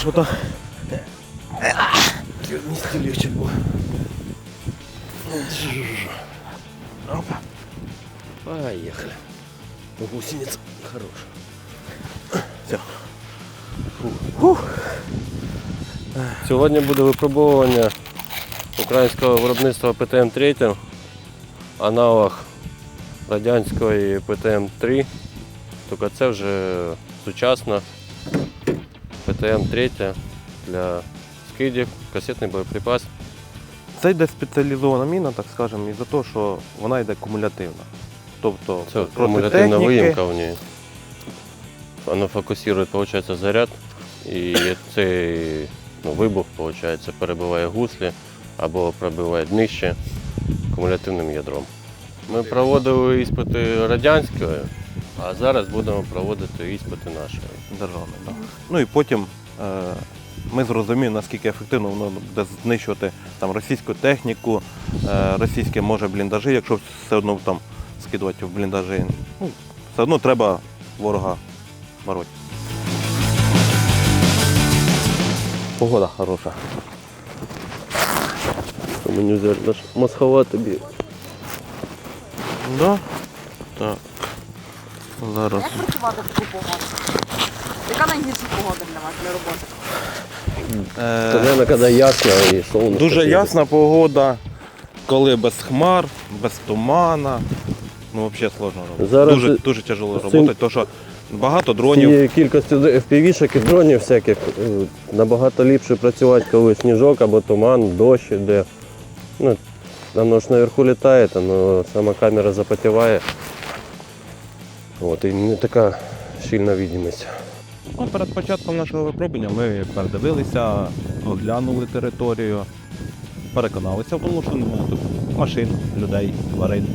Ж ота. Місті легче було. Опа. Поехали. Гусеница хорошая. Все. Сьогодні буде випробовування українського виробництва ПТМ-3, аналог радянської ПТМ-3, тільки це вже сучасна ПТМ-3 для скидів, касетний боєприпас. Це йде спеціалізована міна, так скажемо, із-за того, що вона йде кумулятивна. Тобто Це проти кумулятивна техніки- виїмка в ній. Вона фокусує, виходить, заряд, і цей ну, вибух, виходить, перебиває гуслі або пробиває днище кумулятивним ядром. Ми проводили іспити радянської, а зараз будемо проводити іспити нашої. державне. Да. Ну і потім е, ми зрозуміємо, наскільки ефективно воно буде знищувати там, російську техніку, е, російські може бліндажі, якщо все одно там скидувати в бліндажі. Ну, все одно треба ворога бороти. Погода хороша. Мені взяли наш мосхова тобі. Да? Так. Зараз. Як працювати в таку погоду? Яка найгірша погода для вас для роботи? Е, Тоді, коли ясно і сонце. Дуже ясна погода, коли без хмар, без тумана. Ну, взагалі сложно робити. Зараз дуже, дуже тяжело цим- робити, тому що багато дронів. Цією кількістю FPV-шок і дронів всяких е, набагато ліпше працювати, коли сніжок або туман, дощ іде. Ну, воно ж наверху літає, але сама камера запотіває. От, і не така щільна відомість. Ну, перед початком нашого випробування ми передивилися, оглянули територію, переконалися тому, що немає тут машин, людей, тварин.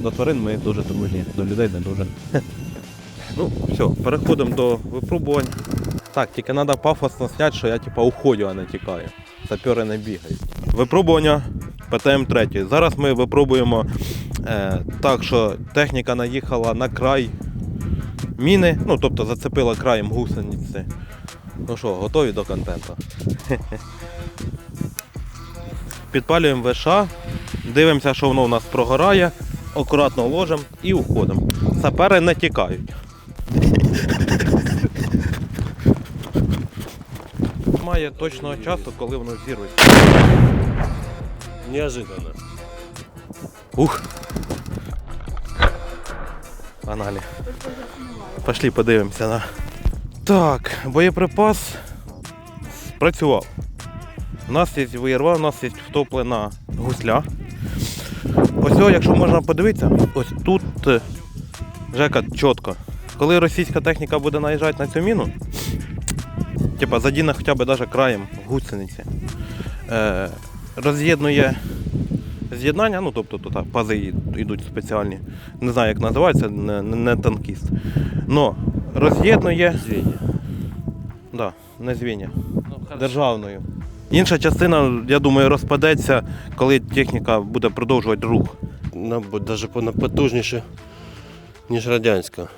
До тварин ми дуже дружні, до людей не дуже. Ну, все, переходимо до випробувань. Так, тільки треба пафосно зняти, що я типа уходю, а не тікаю. Сапери не бігають. Випробування ПТМ-3. Зараз ми випробуємо так, що техніка наїхала на край міни, ну тобто зацепила краєм гусениці. Ну що, готові до контенту? Підпалюємо ВШ, дивимося, що воно у нас прогорає, акуратно ложимо і уходимо. Сапери не тікають. Немає точного часу, коли воно зірветься. Неожиданно. Ух. Погнали. Пошли подивимося на. Так, боєприпас спрацював. У нас є виєрва, у нас є втоплена гусля. Ось, якщо можна подивитися, ось тут е, Жека чітко. Коли російська техніка буде наїжджати на цю міну, типа задіне хоча б даже краєм гусениці, е, роз'єднує з'єднання, ну тобто тут пази йдуть спеціальні. Не знаю, як називається, не, не, не танкіст. Но роз'єднує Звіння. да, не звіння, державною. Інша частина, я думаю, розпадеться, коли техніка буде продовжувати рух. Навіть потужніше, ніж радянська.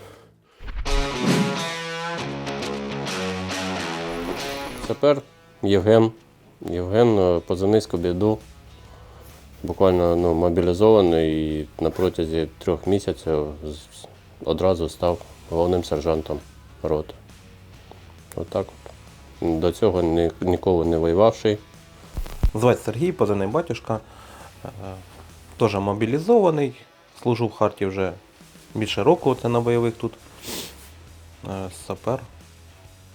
Сапер Євген. Євген е, позивний біду. Буквально ну, мобілізований і на протязі трьох місяців одразу став головним сержантом роти. Отак от. До цього ні, ніколи не воювавший. Звати Сергій, позивний батюшка. Е, Теж мобілізований. Служу в Харті вже більше року, це на бойових тут. Е, Сапер.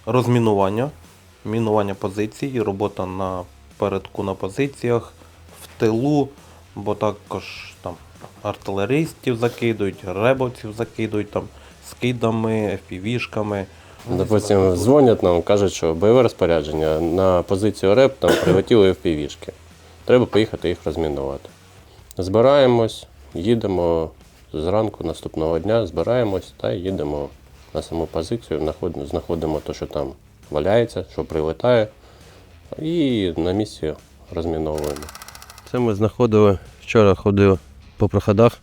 Розмінування. Мінування позицій, робота на передку на позиціях, тилу, бо також там артилеристів закидують, ребовців закидують там скидами, FPV-шками. Допустим, дзвонять нам, кажуть, що бойове розпорядження на позицію РЕП там прилетіли впівішки. Треба поїхати їх розмінувати. Збираємось, їдемо зранку наступного дня, збираємось та їдемо на саму позицію, знаходимо те, що там валяється, що прилетає, і на місці розміновуємо. Це ми знаходили, вчора ходили по проходах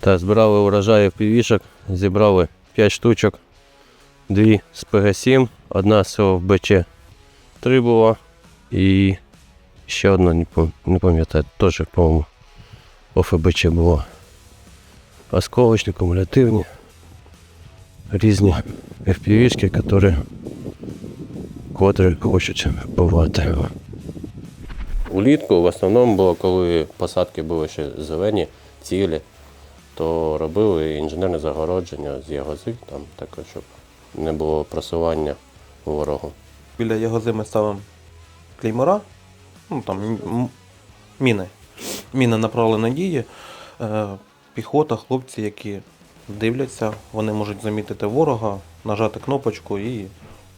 та збирали урожаї впівішок, зібрали 5 штучок. Дві з ПГ-7 Одна з цього в БЧ-3 була. І ще одна, не, пам'ятаю, теж, по-моєму, ОФБЧ була. Осколочні, кумулятивні. Різні FPV-шки, котрі хочуть бувати. Улітку в основному було, коли посадки були ще зелені, цілі, то робили інженерне загородження з ягози, там таке, щоб не було просування ворогу. Біля його зими ставимо клеймора, ну там міни. Міни направленої дії. Е, піхота, хлопці, які дивляться, вони можуть замітити ворога, нажати кнопочку і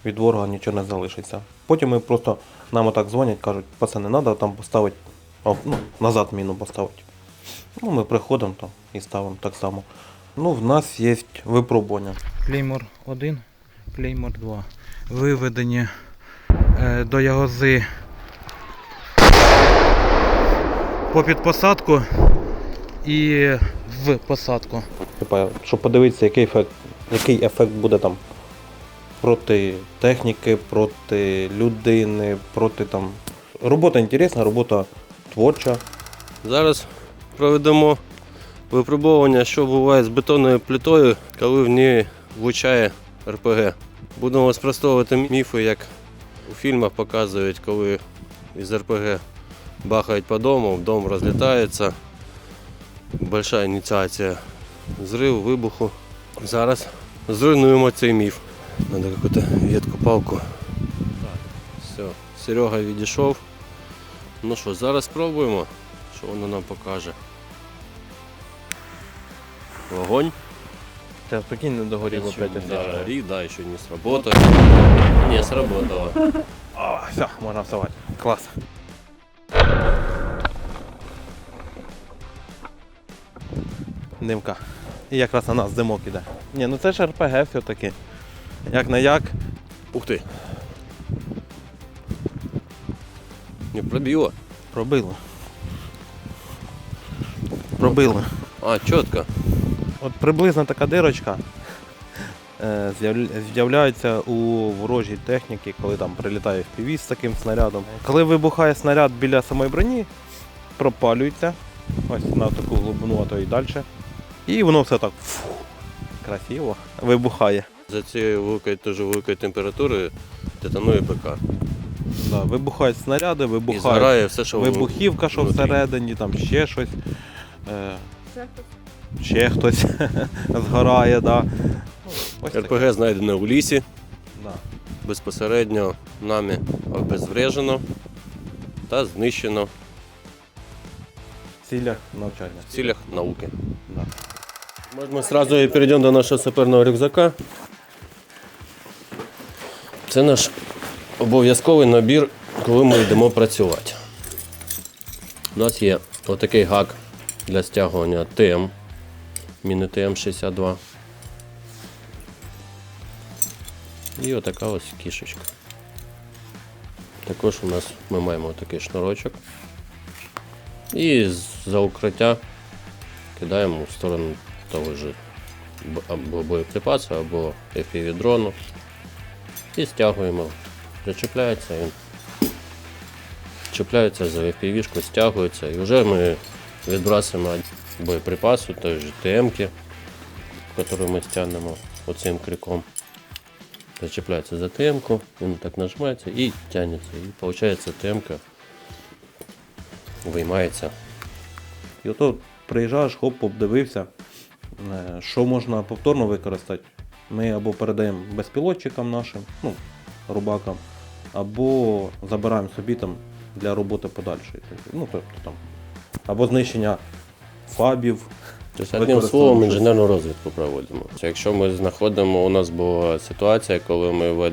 від ворога нічого не залишиться. Потім ми просто нам отак дзвонять, кажуть, пацани, треба там поставити, ну, назад міну поставити. Ну, ми приходимо там і ставимо так само. Ну, в нас є випробування. Клеймор 1, Клеймор 2. Виведені е, до ягози попід посадку і в посадку. Типа, щоб подивитися, який ефект, який ефект буде там проти техніки, проти людини, проти там. Робота інтересна, робота творча. Зараз проведемо випробування, що буває з бетонною плитою, коли в ній влучає РПГ. Будемо спростовувати міфи, як у фільмах показують, коли із РПГ бахають по дому, дом розлітається. Большая ініціація зриву, вибуху. Зараз зруйнуємо цей міф. Надо какую-то ветку, палку. Все, Серега відійшов. Ну що, зараз спробуємо, що воно нам покаже. Вогонь. Зараз прикинь, не догоріло Еще 5 да, гори, да, еще не сработало. Не сработало. О, все, можна вставати. Клас. Димка. І якраз на нас димок іде. Ні, ну це ж РПГ все-таки. Як на як. Ух ты. Не пробило. Пробило. Пробило. А, четко. От приблизно така дирочка е, з'являється у ворожій техніці, коли там прилітає FPV з таким снарядом. Коли вибухає снаряд біля самої броні, пропалюється. Ось на таку глибину, а то і далі. І воно все так фу, красиво вибухає. За цією великою, дуже великою температурою детонує ПК. Да, вибухають снаряди, І вибухає згорає все, що вибухівка, що внутрі. всередині, там ще щось. Е, Ще хтось? ще хтось згорає. Да. Ну, ось таке. РПГ знайдено у лісі, Да. безпосередньо нами обезврежено та знищено В цілях навчання. в цілях науки. Да. Мы сразу и перейдем до нашого саперного рюкзака. Це наш обов'язковий набір, коли ми йдемо працювати. У нас є отакий гак для стягування ТМ, міни ТМ-62. І отака ось кішечка. Також у нас ми маємо такий шнурочок. І за укриття кидаємо в сторону того ж або боєприпасу, або FPV дрону і стягуємо. Зачепляється він. Чіпляється за FPV-шку, стягується і вже ми відбрасуємо боєприпасу, той же ТМ-ки, яку ми стягнемо оцим криком. Зачепляється за ТМ-ку, він так нажимається і тягнеться. І виходить ТМ-ка виймається. І ото приїжджаєш, хоп, обдивився, що можна повторно використати. Ми або передаємо безпілотчикам нашим, ну, рубакам, або забираємо собі там для роботи подальшої. Ну, тобто там, або знищення фабів. Тобто, одним словом, інженерну розвідку проводимо. Якщо ми знаходимо, у нас була ситуація, коли ми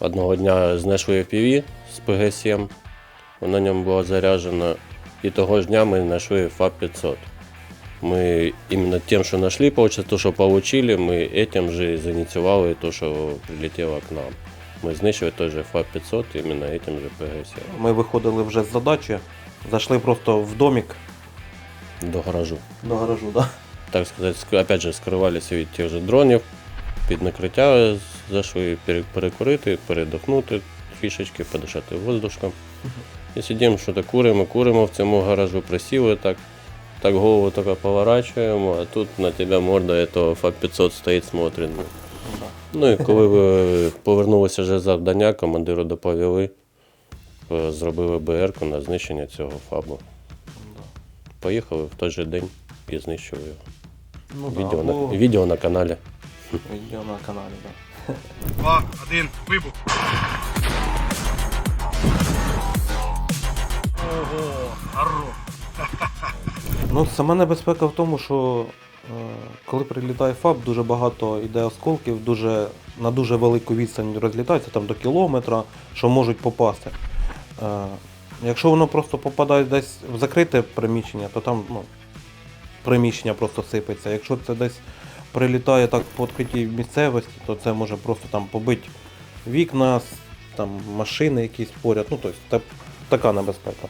одного дня знайшли FPV з ПГ-7, на ньому було заряджено, і того ж дня ми знайшли ФАП-500. Мы именно тем, что нашли, получается, то, что получили, мы этим же и заинициировали то, что прилетело к нам. Мы знищили той же ФАП-500 именно этим же ПГ-7 Ми виходили вже з задачі, зайшли просто в домик до гаражу. до гаражу, да? так сказать, ск- опять же, скрывались від тих же дронів, під накриття з зайшли пере- перекурити, передохнути фішечки, подишати воздушком. І сидимо, що то куримо, куримо в цьому гаражу, присіли так, так голову тільки поворачуємо, а тут на тебе морда этого ФАП-500 стоїть, смотрить. ну. Ну і коли ви повернулися вже завдання, командиру доповіли, е, зробили БР на знищення цього ФАБу. Поїхали в той же день і знищили його. Ну, Відео, на, відео на каналі. відео на каналі, так. Два, один, вибух. Ого, хорош. Ну, сама небезпека в тому, що е, коли прилітає ФАБ, дуже багато йде осколків, дуже, на дуже велику відстань розлітається, там до кілометра, що можуть попасти. Е, якщо воно просто попадає десь в закрите приміщення, то там ну, приміщення просто сипеться. Якщо це десь прилітає так по відкритій місцевості, то це може просто там побити вікна, там машини якісь поряд. Ну, тобто, та, така небезпека.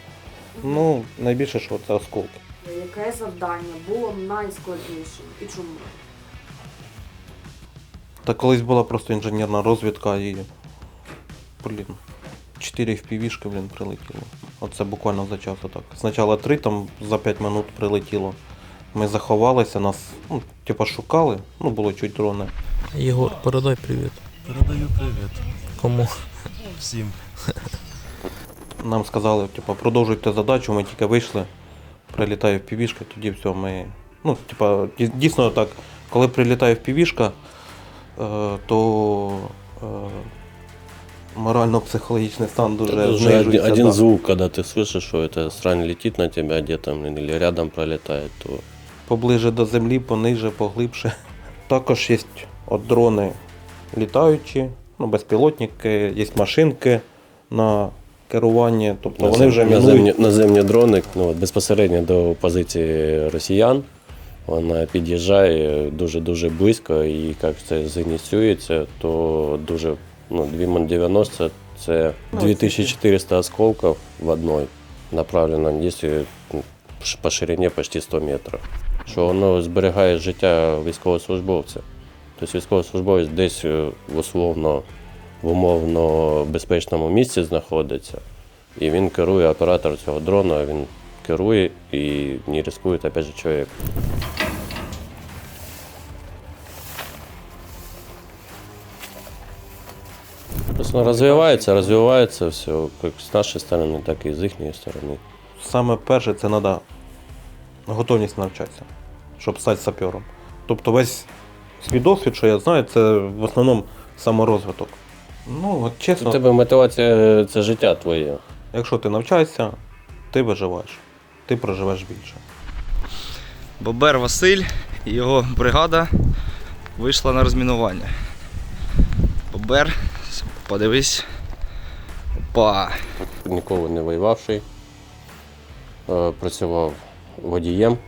Ну, найбільше, що це осколки. Яке завдання було найскладнішим і чому? Та колись була просто інженерна розвідка і. Блін. 4 впівішки, блін, прилетіло. Оце буквально за час отак. Спочатку 3 там за 5 минут прилетіло. Ми заховалися, нас, ну, типа шукали, ну було чуть дрони. Єгор, передай привіт. Передаю привіт Кому? всім. Нам сказали, типа, продовжуйте задачу, ми тільки вийшли, прилітає впівішка, тоді все, ми. Ну, типа, дій- дійсно так, коли прилітає впівішка, е, то е, морально-психологічний стан дуже Это уже знижується. один, один да. звук, когда ты слышишь, что эта срань летит на тебя где-то блин, или рядом пролетает, то поближе до землі, пониже, поглибше. Також є от дрони літаючі, ну, безпілотники, є машинки на керування, тобто вони вже наземні, мінують. наземні дрони ну, от безпосередньо до позиції росіян. Вона під'їжджає дуже-дуже близько, і як це зініціюється, то дуже ну, 2 Мон-90 це Ну, 2400 осколків в одной, направлено дійсно по ширині почти 100 метрів. Що воно зберігає життя військовослужбовця. Тобто військовослужбовець десь е, условно в умовно безпечному місці знаходиться, і він керує оператор цього дрона, він керує і не ризикує опять же чоловік. Просто розвивається, розвивається все, як з нашої сторони, так і з їхньої сторони. Саме перше це треба готовність навчатися, щоб стати сапером. Тобто весь свій досвід, що я знаю, це в основному саморозвиток. Ну, от У тебе мотивація це життя твоє. якщо ти навчаєшся, ти виживаєш, ти проживеш більше. Бобер Василь і його бригада вийшла на розмінування. Бобер, подивись. Опа. ніколи не воювавший. Е, Працював водієм.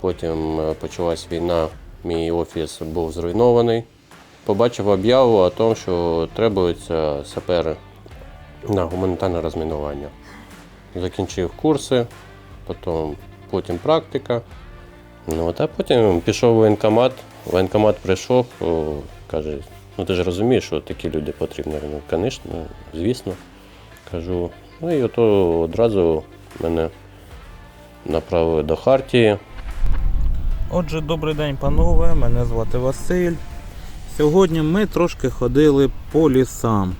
Потім е, почалась війна, мій офіс був зруйнований. Побачив об'яву о тому, що требуються сапери на гуманітарне розмінування. Закінчив курси, потім, потім практика. Ну, а потім пішов в воєнкомат. Воєнкомат прийшов, о, каже, ну ти ж розумієш, що такі люди потрібні. Ну, звісно, звісно. Кажу. Ну і ото одразу мене направили до Хартії. Отже, добрий день, панове. Мене звати Василь. Сьогодні ми трошки ходили по лісам.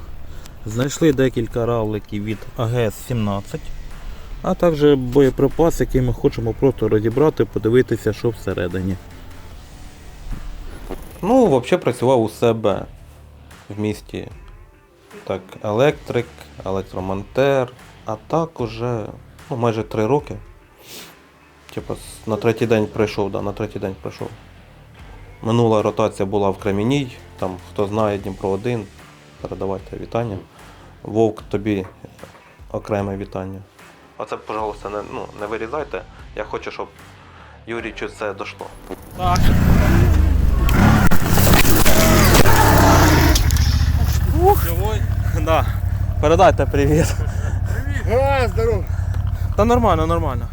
Знайшли декілька равликів від АГС-17, а також боєприпас, який ми хочемо просто розібрати, подивитися, що всередині. Ну, взагалі працював у себе в місті. Так, електрик, електромонтер, а так уже ну, майже три роки. Типа на третій день прийшов, да, на третій день прийшов. Минула ротація була в Креміній, там хто знає Дніпро 1, передавайте вітання. Вовк тобі окреме вітання. Оце, пожалуйста, не, ну, не вирізайте. Я хочу, щоб Юрійчу це дійшло. Да. Передайте привіт. Привіт! Здорово. Та нормально, нормально.